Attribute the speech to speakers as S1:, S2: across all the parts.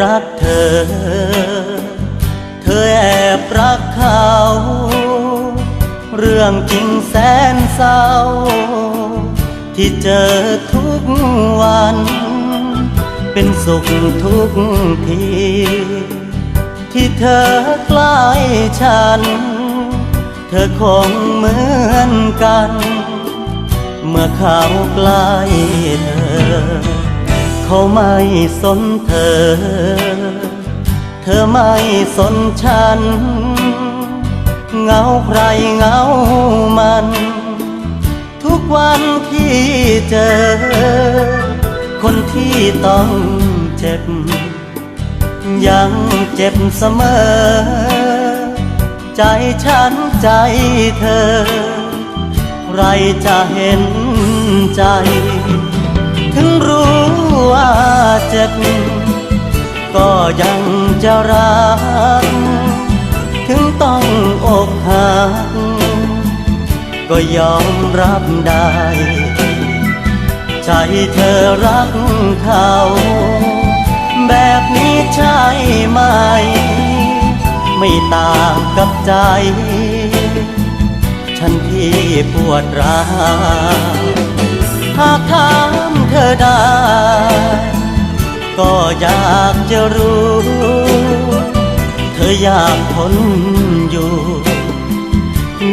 S1: รักเธอ เธอแอบรักเขา เรื่องจริงแสนเศร้า ที่เจอทุกวัน เป็นสุขทุกที ที่เธอใกล้ฉัน เธอคงเหมือนกัน เมื่อเขาใกล้เธอ เขาไม่สนเธอ เธอไม่สนฉันเหงาใครเหงามัน ทุกวันที่เจอ คนที่ต้องเจ็บ ยังเจ็บเสมอ ใจฉันใจเธอ ใครจะเห็นใจ ถึงร ยังจะรัก ถึงต้องอกหัก ก็ยอมรับได้ ใจเธอรักเขา แบบนี้ใช่ไหม ไม่ต่างกับใจ ฉันที่ปวดร้าวหากถามเธอได้ ก็อยากจะรู้ เธออยากทนอยู่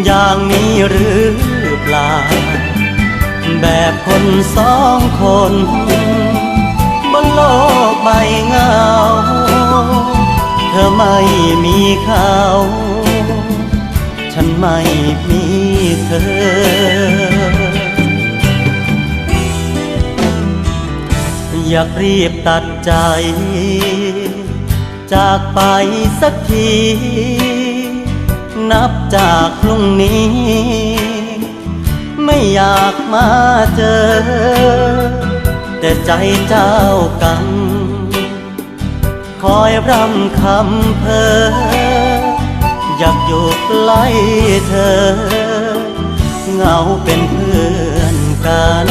S1: อย่างนี้หรือเปล่า แบบคนสองคนบนโลกใบเงา เธอไม่มีเขาฉันไม่มีเธอ อยากรีบตัดใจ จากไปสักที นับจากพรุ่งนี้ ไม่อยากมาเจอ แต่ใจเจ้ากรรมคอยรำคำเพอ อยากอยู่ใกล้เธอ เหงาเป็นเพื่อนกัน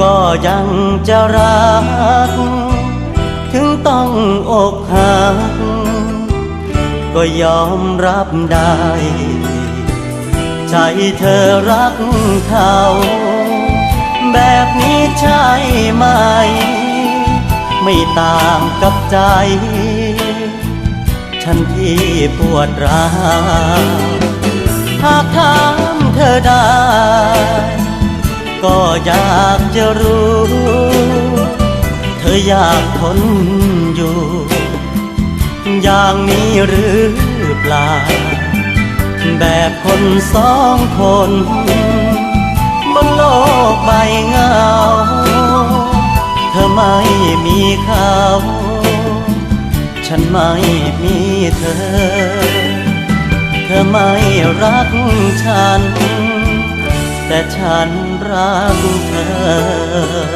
S1: ก็ยังจะรัก ถึงต้องอกหัก ก็ยอมรับได้ ใจเธอรักเขาแบบนี้ใช่ไหม ไม่ต่างกับใจ ฉันที่ปวดร้าวหากถามเธอได้ ก็อยากจะรู้ เธออยากทนอยู่ อย่างนี้หรือเปล่า แบบคนสองคน บนโลกใบเงา เธอไม่มีเขาฉันไม่มีเธอ เธอไม่รักฉัน แต่ฉัน รักเธอ